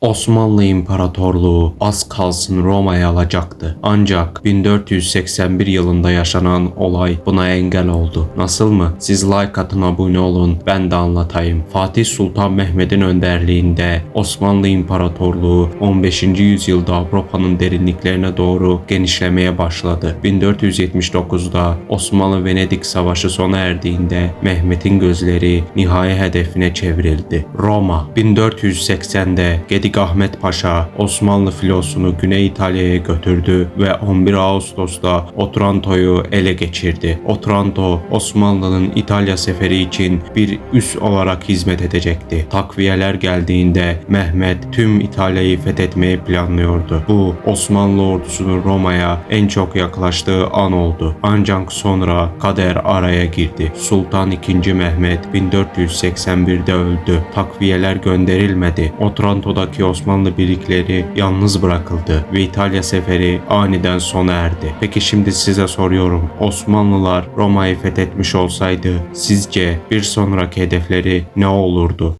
Osmanlı İmparatorluğu az kalsın Roma'yı alacaktı. Ancak 1481 yılında yaşanan olay buna engel oldu. Nasıl mı? Siz like atın abone olun ben de anlatayım. Fatih Sultan Mehmet'in önderliğinde Osmanlı İmparatorluğu 15. yüzyılda Avrupa'nın derinliklerine doğru genişlemeye başladı. 1479'da Osmanlı-Venedik Savaşı sona erdiğinde Mehmet'in gözleri nihai hedefine çevrildi. Roma 1480'de Gedik Ahmet Paşa Osmanlı filosunu Güney İtalya'ya götürdü ve 11 Ağustos'ta Otranto'yu ele geçirdi. Otranto Osmanlı'nın İtalya seferi için bir üs olarak hizmet edecekti. Takviyeler geldiğinde Mehmet tüm İtalya'yı fethetmeyi planlıyordu. Bu Osmanlı ordusunun Roma'ya en çok yaklaştığı an oldu. Ancak sonra kader araya girdi. Sultan II. Mehmet 1481'de öldü. Takviyeler gönderilmedi. Otranto'daki Osmanlı birlikleri yalnız bırakıldı ve İtalya seferi aniden sona erdi. Peki şimdi size soruyorum. Osmanlılar Roma'yı fethetmiş olsaydı sizce bir sonraki hedefleri ne olurdu?